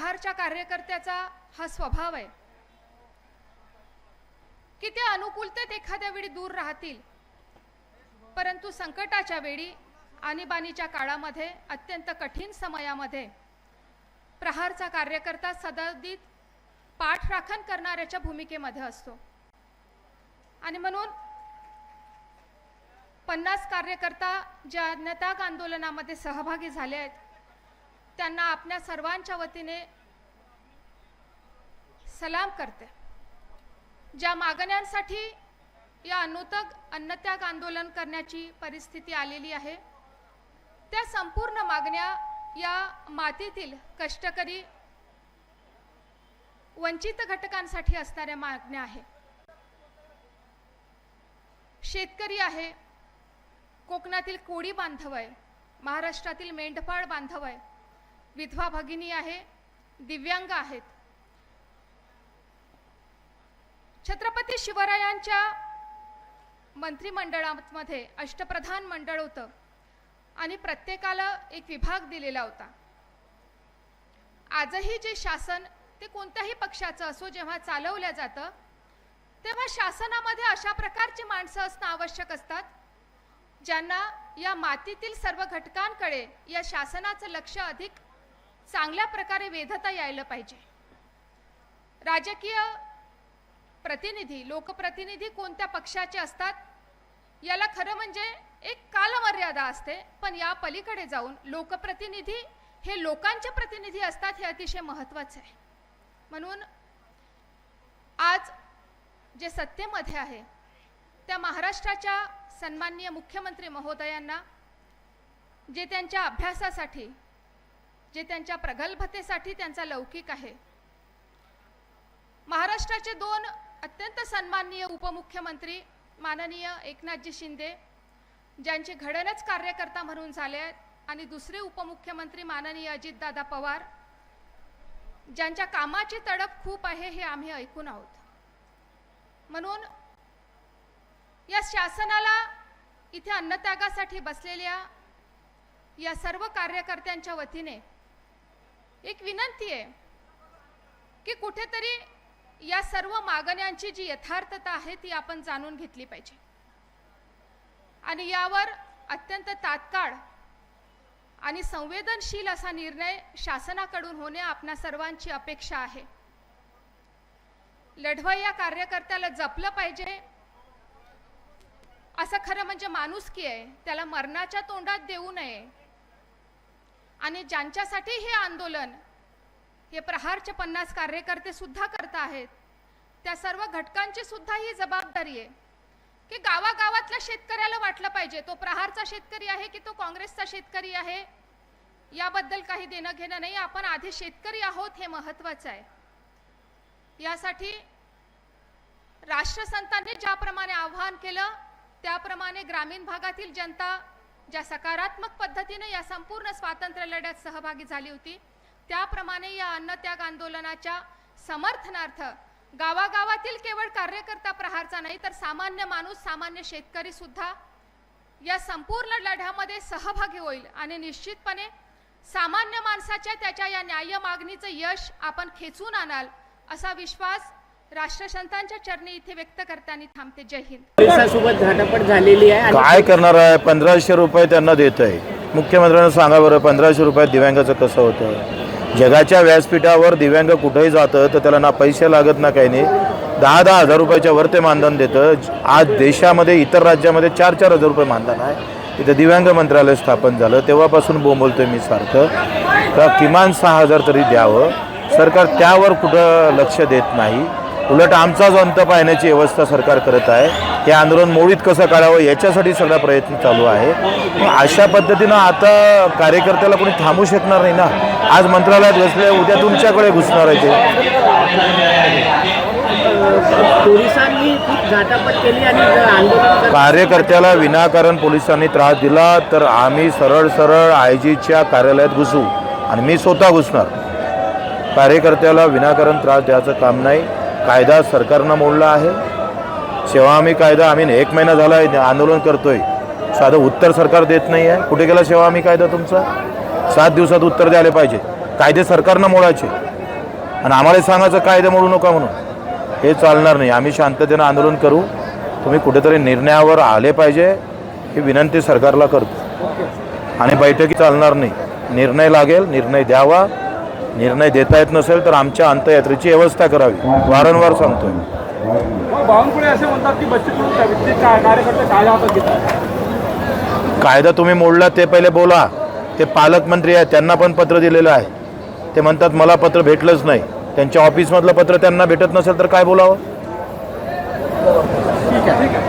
प्रहारच्या कार्यकर्त्याचा हा स्वभाव आहे. की ते अनुकूलतेत एखाद्या वेळी दूर राहतील? परंतु संकटाच्या वेळी आणीबाणीच्या काळामध्ये अत्यंत कठीण समयामध्ये प्रहारचा कार्यकर्ता सददित पाठराखण करणाऱ्याच्या भूमिकेमध्ये असतो. आणि म्हणून पन्नास कार्यकर्ता ज्या अन्नत्याग आंदोलनामध्ये सहभागी झाले आहेत त्यांना आपल्या सर्वांच्या वतीने सलाम करते. ज्या मागण्यांसाठी या अनुतक अन्नत्याग आंदोलन करण्याची परिस्थिती आलेली आहे त्या संपूर्ण मागण्या या मातीतील कष्टकरी वंचित घटकांसाठी असणाऱ्या मागण्या आहे. शेतकरी आहे कोकणातील कोळी बांधव आहे महाराष्ट्रातील मेंढपाळ बांधव आहे विधवा भगिनी आहे दिव्यांग आहेत. छत्रपती शिवरायांच्या मंत्रिमंडळामध्ये अष्टप्रधान मंडळ होतं आणि प्रत्येकाला एक विभाग दिलेला होता. आजही जे शासन ते कोणत्याही पक्षाचं असो जेव्हा चालवलं जातं तेव्हा शासनामध्ये अशा प्रकारची माणसं असणं आवश्यक असतात ज्यांना या मातीतील सर्व घटकांकडे या शासनाचं लक्ष अधिक चांगल्या प्रकारे वेधता यायला पाहिजे. राजकीय प्रतिनिधी लोकप्रतिनिधी कोणत्या पक्षाचे असतात? याला खरं म्हणजे एक कालमर्यादा असते. पण या पलीकडे जाऊन लोकप्रतिनिधी हे लोकांचे प्रतिनिधी असतात हे अतिशय महत्त्वाचं आहे. म्हणून आज जे सत्तेमध्ये आहे त्या महाराष्ट्राच्या सन्माननीय मुख्यमंत्री महोदयांना जे त्यांच्या अभ्यासासाठी जे त्यांच्या प्रगल्भतेसाठी त्यांचा लौकिक आहे. महाराष्ट्राचे दोन अत्यंत सन्माननीय उपमुख्यमंत्री माननीय एकनाथजी शिंदे ज्यांचे घडणच कार्यकर्ता म्हणून झाले आहेत आणि दुसरे उपमुख्यमंत्री माननीय अजितदादा पवार ज्यांच्या कामाची तडप खूप आहे हे आम्ही ऐकून आहोत. म्हणून या शासनाला इथे अन्नत्यागासाठी बसलेल्या या सर्व कार्यकर्त्यांच्या वतीने एक विनंती आहे की कुठेतरी या सर्व मागण्यांची जी यथार्थता आहे ती आपण जाणून घेतली पाहिजे. आणि यावर अत्यंत तात्काळ आणि संवेदनशील असा निर्णय शासनाकडून होणे आपणा सर्वांची अपेक्षा आहे. लढवय या कार्यकर्त्याला जपलं पाहिजे. असं खरं म्हणजे माणुसकी आहे. त्याला मरणाच्या तोंडात देऊ नये. आणि ज्यांच्यासाठी हे आंदोलन हे प्रहारचे पन्नास कार्यकर्ते सुद्धा करत आहेत त्या सर्व घटकांची सुद्धा ही जबाबदारी आहे. की गावागावातल्या शेतकऱ्याला वाटलं पाहिजे तो प्रहारचा शेतकरी आहे की तो काँग्रेसचा शेतकरी आहे याबद्दल काही देणं घेणं नाही आपण आधी शेतकरी आहोत हे महत्त्वाचं आहे. यासाठी राष्ट्रसंतांनी ज्याप्रमाणे आव्हान केलं त्याप्रमाणे ग्रामीण भागातील जनता ज्या सकारात्मक पद्धतीने या संपूर्ण स्वातंत्र्य लढ्यात सहभागी झाली होती त्याप्रमाणे या अन्नत्याग आंदोलनाच्या समर्थनार्थ गावागावातील केवळ कार्यकर्ता प्रहारचा नाही तर सामान्य माणूस सामान्य शेतकरी सुद्धा या संपूर्ण लढ्यामध्ये सहभागी होईल. आणि निश्चितपणे सामान्य माणसाच्या त्याच्या या न्याय मागणीचं यश आपण खेचून आणाल असा विश्वास राष्ट्रसंतांच्या चरणी इथे व्यक्त करताना थांबते. जय हिंद. पोलिसांसोबत झटापट झालेली आहे आणि काय करणार आहे? पंधराशे रुपये त्यांना देत आहे मुख्यमंत्र्यांना सांगा बरं पंधराशे रुपयात दिव्यांगाचं कसं होतं जगाच्या व्यासपीठावर दिव्यांग कुठेही जातं तर त्याला ना पैसे लागत ना काही नाही. दहा दहा हजार रुपयाच्या वर ते मानधन देतं. आज देशामध्ये इतर राज्यामध्ये चार चार हजार रुपये मानधन आहे. इथं दिव्यांग मंत्रालय स्थापन झालं. तेव्हापासून बोंबलतोय मी सारखं. का किमान सहा हजार तरी द्यावं. सरकार त्यावर कुठं लक्ष देत नाही. उलट आमचा जो अंत पाहण्याची व्यवस्था सरकार करत आहे हे आंदोलन मोडीत कसं काढावं याच्यासाठी सगळा प्रयत्न चालू आहे. अशा पद्धतीनं आता कार्यकर्त्याला कोणी थांबू शकणार नाही ना? आज मंत्रालयात बसले उद्या तुमच्याकडे घुसणार आहे ते. कार्यकर्त्याला विनाकारण पोलिसांनी त्रास दिला तर आम्ही सरळ सरळ आय जीच्या कार्यालयात घुसू आणि मी स्वतः घुसणार. कार्यकर्त्याला विनाकारण त्रास द्यायचं काम नाही. कायदा सरकारनं मोडला आहे. सेवा हमी कायदा आम्ही एक महिना झाला आहे आंदोलन करतोय. साधं उत्तर सरकार देत नाही आहे कुठे गेला सेवा हमी कायदा तुमचा? सात दिवसात उत्तर द्यायला पाहिजे. कायदे सरकारनं मोडायचे. आणि आम्हाला सांगायचं कायदे मोडू नका म्हणून. हे चालणार नाही. आम्ही शांततेनं आंदोलन करू. तुम्ही कुठेतरी निर्णयावर आले पाहिजे ही विनंती सरकारला करतो. आणि बैठकी चालणार नाही. निर्णय लागेल निर्णय द्यावा. निर्णय देता येत नसेल तर आमच्या अंत्ययात्रेची व्यवस्था करावी. वारंवार सांगतोय. मग बावनकुळे असे म्हणतात की बच्चू कडू त्या व्यक्ती काय कार्यकर्ते कायदा हातात घेतात. कायदा तुम्ही मोडला ते पहिले बोला. ते पालकमंत्री आहेत त्यांना पण पत्र दिलेलं आहे. ते म्हणतात मला पत्र भेटलंच नाही. त्यांच्या ऑफिसमधलं पत्र त्यांना भेटत नसेल तर काय बोलावं? ठीक आहे ठीक आहे.